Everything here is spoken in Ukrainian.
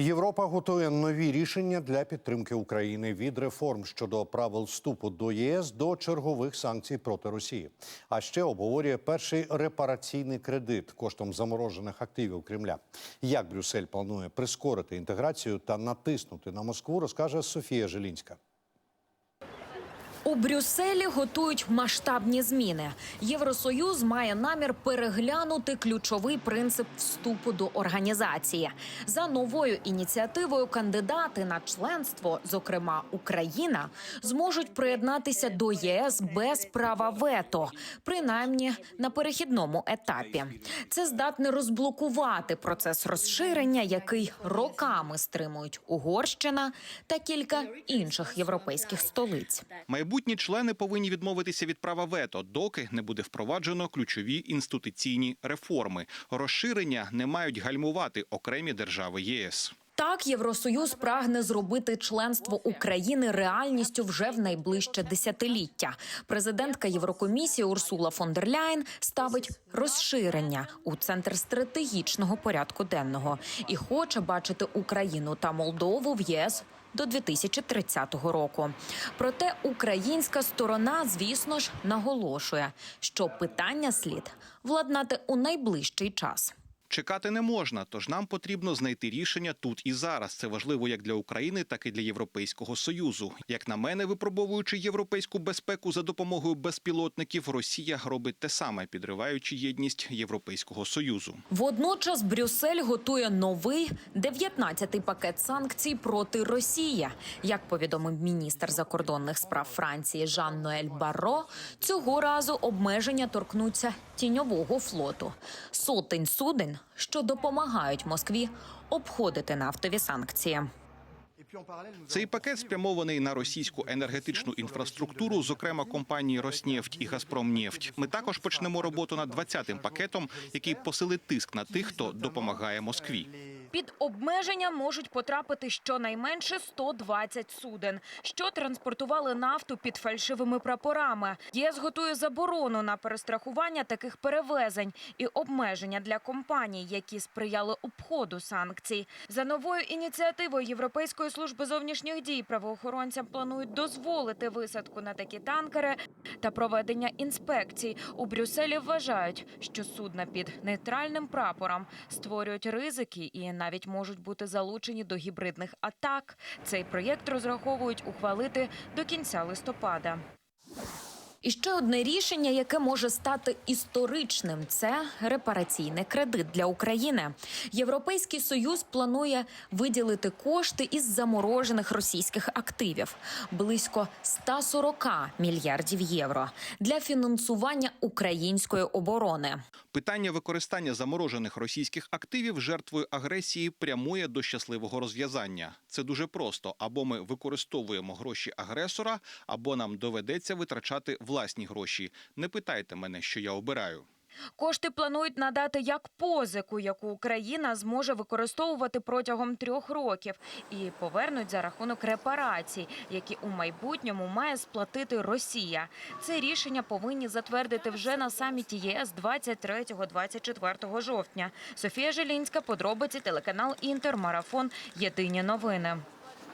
Європа готує нові рішення для підтримки України від реформ щодо правил вступу до ЄС до чергових санкцій проти Росії. А ще обговорює перший репараційний кредит коштом заморожених активів Кремля. Як Брюссель планує прискорити інтеграцію та натиснути на Москву, розкаже Софія Желінська. У Брюсселі готують масштабні зміни. Євросоюз має намір переглянути ключовий принцип вступу до організації. За новою ініціативою кандидати на членство, зокрема Україна, зможуть приєднатися до ЄС без права вето, принаймні на перехідному етапі. Це здатне розблокувати процес розширення, який роками стримують Угорщина та кілька інших європейських столиць. Майбутні члени повинні відмовитися від права вето, доки не буде впроваджено ключові інституційні реформи. Розширення не мають гальмувати окремі держави ЄС. Так, Євросоюз прагне зробити членство України реальністю вже в найближче десятиліття. Президентка Єврокомісії Урсула фон дер Ляєн ставить розширення у центр стратегічного порядку денного і хоче бачити Україну та Молдову в ЄС. До 2030 року. Проте українська сторона, звісно ж, наголошує, що питання слід владнати у найближчий час. Чекати не можна, тож нам потрібно знайти рішення тут і зараз. Це важливо як для України, так і для Європейського союзу. Як на мене, випробовуючи європейську безпеку за допомогою безпілотників, Росія робить те саме, підриваючи єдність Європейського союзу. Водночас Брюссель готує новий 19-й пакет санкцій проти Росії. Як повідомив міністр закордонних справ Франції Жан Ноель Барро, цього разу обмеження торкнуться тіньового флоту сотень суден, що допомагають Москві обходити нафтові санкції. Цей пакет спрямований на російську енергетичну інфраструктуру, зокрема компанії «Роснефть» і «Газпромнефть». Ми також почнемо роботу над 20-м пакетом, який посилить тиск на тих, хто допомагає Москві. Під обмеження можуть потрапити щонайменше 120 суден, що транспортували нафту під фальшивими прапорами. ЄС готує заборону на перестрахування таких перевезень і обмеження для компаній, які сприяли обходу санкцій. За новою ініціативою Європейської служби зовнішніх дій правоохоронцям планують дозволити висадку на такі танкери та проведення інспекцій. У Брюсселі вважають, що судна під нейтральним прапором створюють ризики і навіть можуть бути залучені до гібридних атак. Цей проєкт розраховують ухвалити до кінця листопада. І ще одне рішення, яке може стати історичним, це репараційний кредит для України. Європейський союз планує виділити кошти із заморожених російських активів близько 140 мільярдів євро для фінансування української оборони. Питання використання заморожених російських активів жертвою агресії прямує до щасливого розв'язання. Це дуже просто: або ми використовуємо гроші агресора, або нам доведеться витрачати власні гроші. Не питайте мене, що я обираю. Кошти планують надати як позику, яку Україна зможе використовувати протягом трьох років, і повернуть за рахунок репарацій, які у майбутньому має сплатити Росія. Це рішення повинні затвердити вже на саміті ЄС 23-24 жовтня. Софія Желінська, подробиці, телеканал Інтер, марафон. Єдині новини.